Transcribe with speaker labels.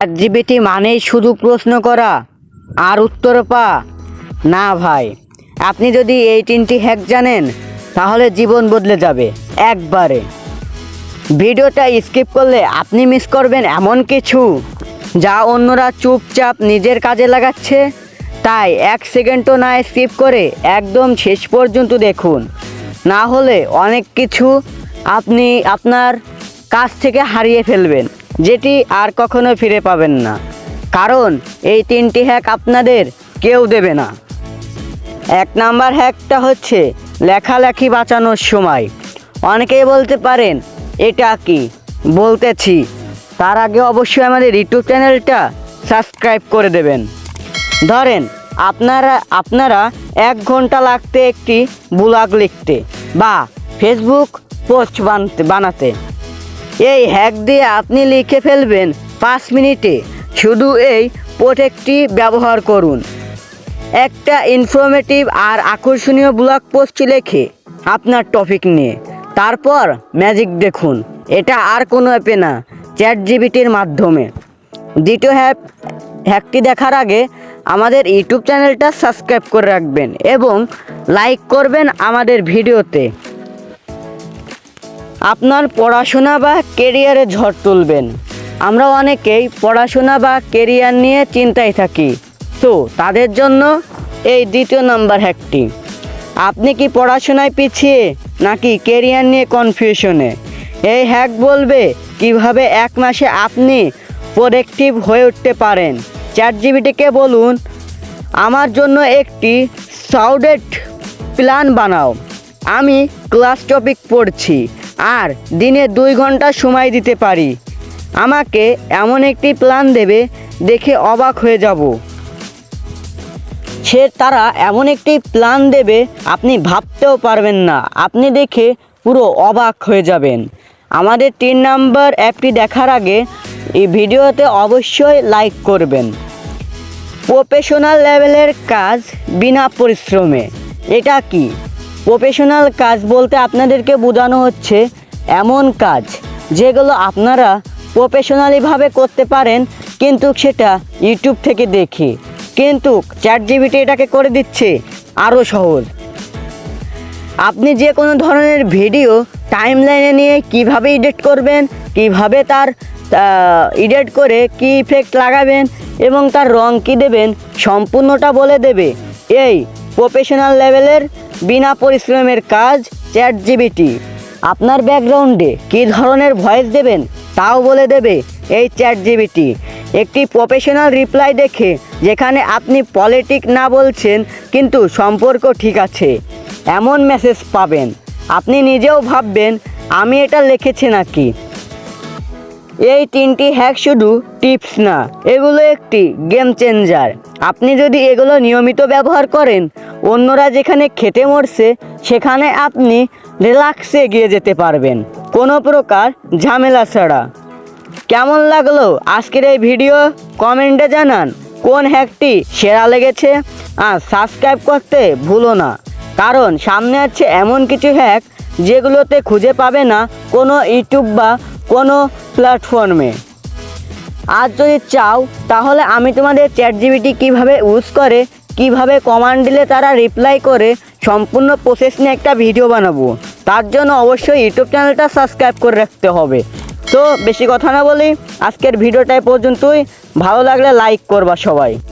Speaker 1: GPT মানেই শুধু প্রশ্ন করা আর উত্তর পা না ভাই, আপনি যদি এই তিনটি হ্যাক জানেন, তাহলে জীবন বদলে যাবে, একবারে। ভিডিওটা স্কিপ করলে আপনি মিস করবেন এমন কিছু যা অন্যরা চুপচাপ নিজের কাজে লাগাচ্ছে। তাই এক সেকেন্ডও না স্কিপ করে একদম শেষ পর্যন্ত দেখুন। না হলে অনেক কিছু আপনি আপনার কাছ থেকে হারিয়ে ফেলবেন। যেটি আর কখনো ফিরে পাবেন না। কারণ এই তিনটি হ্যাক আপনাদের কেউ দেবে না। এক নাম্বার হ্যাকটা হচ্ছে লেখালেখি বাঁচানোর সময়। অনেকেই বলতে পারেন, এটা কি? বলতেছি। তার আগে অবশ্যই আমাদের ইউটিউব চ্যানেলটা সাবস্ক্রাইব করে দেবেন। ধরেন, আপনারা আপনারা এক ঘণ্টা লাগতে একটি ব্লগ লিখতে বা ফেসবুক পোস্ট বানাতে বানাতে। এই হ্যাক দিয়ে আপনি লিখে ফেলবেন পাঁচ মিনিটে। শুধু এই প্রোটেক্টটি ব্যবহার করুন। একটা ইনফরমেটিভ আর আকর্ষণীয় ব্লগ পোস্ট লেখে আপনার টপিক নিয়ে। তারপর ম্যাজিক দেখুন। এটা আর কোনো অ্যাপে না চ্যাট জিবিটির মাধ্যমে। দ্বিতীয় হ্যাপ হ্যাকটি দেখার আগে আমাদের ইউটিউব চ্যানেলটা সাবস্ক্রাইব করে রাখবেন এবং লাইক করবেন আমাদের ভিডিওতে। আপনার পড়াশোনা বা কেরিয়ারে ঝড় তুলবেন। আমরা অনেকেই পড়াশোনা বা কেরিয়ার নিয়ে চিন্তায় থাকি। তো তাদের জন্য এই দ্বিতীয় নাম্বার হ্যাকটি। আপনি কি পড়াশোনায় পিছিয়ে নাকি কেরিয়ার নিয়ে কনফিউশনে এই হ্যাক বলবে কীভাবে এক মাসে আপনি প্রোডাক্টিভ হয়ে উঠতে পারেন। চ্যাট জিবিটিকে বলুন, আমার জন্য একটি সাউডেড প্ল্যান বানাও। আমি ক্লাস টপিক পড়ছি। আর দিনে দুই ঘণ্টা সময় দিতে পারি। আমাকে এমন একটি প্ল্যান দেবে, দেখে অবাক হয়ে যাব। সে তারা এমন একটি প্ল্যান দেবে, আপনি ভাবতেও পারবেন না। আপনি দেখে পুরো অবাক হয়ে যাবেন। আমাদের তিন নাম্বার অ্যাপটি দেখার আগে এই ভিডিওতে অবশ্যই লাইক করবেন। প্রফেশনাল লেভেলের কাজ বিনা পরিশ্রমে। এটা কি? প্রফেশনাল কাজ বলতে আপনাদেরকে বোঝানো হচ্ছে এমন কাজ যেগুলো আপনারা প্রফেশনালিভাবে করতে পারেন, কিন্তু সেটা ইউটিউব থেকে দেখে। কিন্তু চ্যাট জিবিটি এটাকে করে দিচ্ছে আরও সহজ। আপনি যে কোনো ধরনের ভিডিও টাইম লাইনে নিয়ে কীভাবে এডিট করবেন, কীভাবে তার এডিট করে কি ইফেক্ট লাগাবেন এবং তার রং কি দেবেন সম্পূর্ণটা বলে দেবে। এই প্রফেশনাল লেভেলের বিনা পরিশ্রমের কাজ চ্যাট জিবিটি আপনার ব্যাকগ্রাউন্ডে কী ধরনের ভয়েস দেবেন তাও বলে দেবে এই চ্যাট জিবিটি একটি প্রফেশনাল রিপ্লাই দেখে যেখানে আপনি পলিটিক না বলছেন কিন্তু সম্পর্ক ঠিক আছে, এমন মেসেজ পাবেন। আপনি নিজেও ভাববেন, আমি এটা লিখেছি নাকি? এই তিনটি হ্যাক শুধু টিপস না, এগুলো একটি গেম চেঞ্জার আপনি যদি এগুলো নিয়মিত ব্যবহার করেন, অন্যরা যেখানে খেতে মরছে, সেখানে আপনি রিল্যাক্সে এগিয়ে যেতে পারবেন। কোনো প্রকার ঝামেলা ছাড়া। কেমন লাগল আজকের এই ভিডিও কমেন্টে জানান। কোন হ্যাকটি সেরা লেগেছে? আর সাবস্ক্রাইব করতে ভুলো না। কারণ সামনে আছে এমন কিছু হ্যাক যেগুলোতে খুঁজে পাবে না কোনো ইউটিউব বা কোনো প্ল্যাটফর্মে আর যদি চাও, তাহলে আমি তোমাদের চ্যাট জিবিটি কীভাবে ইউজ করে, কীভাবে কমান্ড দিলে তারা রিপ্লাই করে, সম্পূর্ণ প্রসেস নিয়ে একটা ভিডিও বানাবো। তার জন্য অবশ্যই ইউটিউব চ্যানেলটা সাবস্ক্রাইব করে রাখতে হবে। তো বেশি কথা না বলি, আজকের ভিডিওটা এ পর্যন্তই। ভালো লাগলে লাইক করবা সবাই।